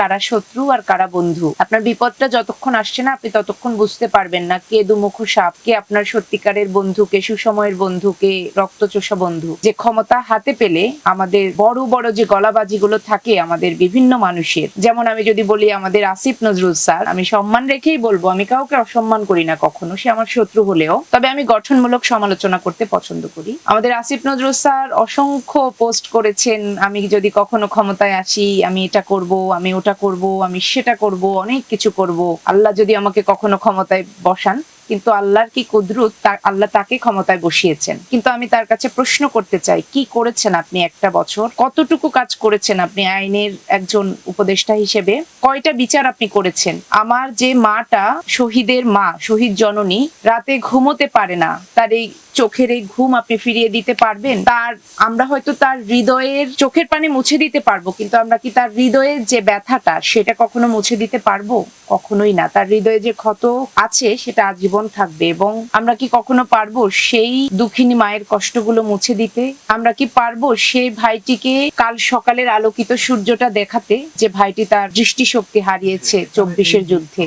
কারা শত্রু আর কারা বন্ধু। আপনার বিপদটা যতক্ষণ আসছে না, আপনি ততক্ষণ বুঝতে পারবেন না কে দুমুখ সাপ, কে আপনার সত্যিকারের বন্ধু, কে সুসময়ের বন্ধু, কে রক্তচোষা বন্ধু। যে ক্ষমতা হাতে পেলে আমাদের বড় বড় যে গলাবাজিগুলো থাকে আমাদের বিভিন্ন মানুষের। যেমন আমি যদি বলি আমাদের আসিফ নজরুল স্যার, আমি সম্মান রেখেই বলব, আমি কাউকে অসম্মান করি না কখনো, সে আমার শত্রু হলেও। তবে আমি গঠনমূলক সমালোচনা করতে পছন্দ করি। আমাদের আসিফ নজরুল স্যার অসংখ্য পোস্ট করেছেন, আমি যদি কখনো ক্ষমতায় আসি, আমি এটা করব, আমি ওটা করব আমি সেটা করব অনেক কিছু করব। আল্লাহ যদি আমাকে কখনো ক্ষমতায় বসান কিন্তু আল্লাহর কি কুদরত আল্লাহ তাকে ক্ষমতায় বসিয়েছেন। কিন্তু আমি তার কাছে প্রশ্ন করতে চাই, কি করেছেন আপনি একটা বছর? কতটুকু কাজ করেছেন আপনি আইনের একজন উপদেষ্টা হিসেবে? কয়টা বিচার আপনি করেছেন? আমার যে মাটা শহীদের মা, শহীদ জননী, রাতে ঘুমোতে পারে না। তার এই চোখের এই ঘুম আপনি ফিরিয়ে দিতে পারবেন? তার আমরা হয়তো তার হৃদয়ের চোখের পানি মুছে দিতে পারব, কিন্তু আমরা কি তার হৃদয়ের যে ব্যথাটা, সেটা কখনো মুছে দিতে পারব? কখনোই না। তার হৃদয়ে যে ক্ষত আছে, সেটা আজীবন থাকবে এবং আমরা কি কখনো পারব সেই দুঃখিনী মায়ের কষ্টগুলো মুছে দিতে? আমরা কি পারব সেই ভাইটিকে কাল সকালের আলোকিত সূর্যটা দেখাতে যে ভাইটি তার দৃষ্টিশক্তি হারিয়েছে চব্বিশের যুদ্ধে?